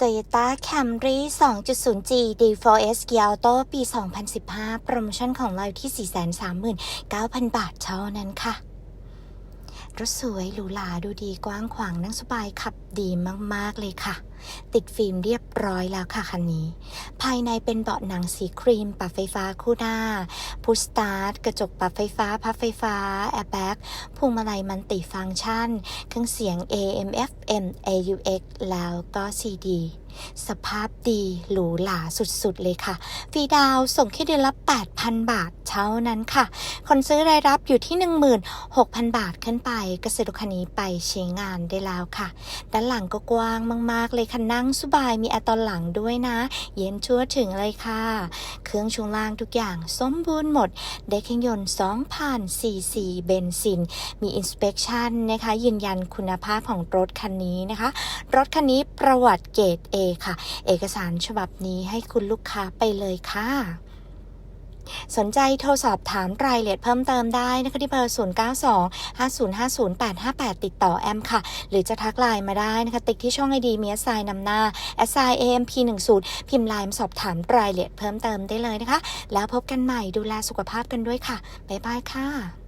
Toyota Camry 2.0G D4S Gear Auto ปี 2015 โปรโมชั่นของเราที่ 439,000 บาทเท่านั้นค่ะ รถสวยหรูหราดูดีกว้างขวางนั่งสบายขับดีมาก ๆ เลยค่ะติดฟิล์มเรียบร้อยแล้วค่ะคันนี้ ภายในเป็นเบาะหนังสีครีม ปรับไฟฟ้าคู่หน้า พุชสตาร์ท กระจกปรับไฟฟ้า พับไฟฟ้า แอร์แบ็กพวงมาลัยมันติฟังก์ชัน เครื่องเสียง AM FM AUX แล้วก็ CD สภาพดีหรูหราสุดๆ เลยค่ะ ฟรีดาวน์ส่งแค่เดือนละ 8,000 บาทเท่านั้นค่ะ คนซื้อรายรับอยู่ที่ 16,000 บาทขึ้นไปก็ซื้อรถคันนี้ไปใช้งานได้แล้วค่ะ ด้านหลังก็กว้างมาก ๆ เลยค่ะนั่งสบายมีแอร์ตอนหลังด้วยนะ เย็นชั่วถึงเลยค่ะ เครื่องช่วงล่างทุกอย่างสมบูรณ์หมด ได้เครื่องยนต์2,000 cc เบนซิน มีอินสเปกชันนะคะ ยืนยันคุณภาพของรถคันนี้นะคะ รถคันนี้ประวัติเกรด A ค่ะ เอกสารฉบับนี้ให้คุณลูกค้าไปเลยค่ะ สนใจโทรสอบถามรายละเอียดเพิ่มเติมได้นะคะที่เบอร์ 092 5050 858 ติดต่อแอมค่ะ หรือจะทักไลน์มาได้นะคะ ติ๊กที่ช่องไอดีมียสไซน์นำหน้าแอสไซน์ AMP10 พิมพ์ไลน์สอบถามรายละเอียดเพิ่มเติมได้เลยนะคะ แล้วพบกันใหม่ดูแลสุขภาพกันด้วยค่ะ บ๊ายบายค่ะ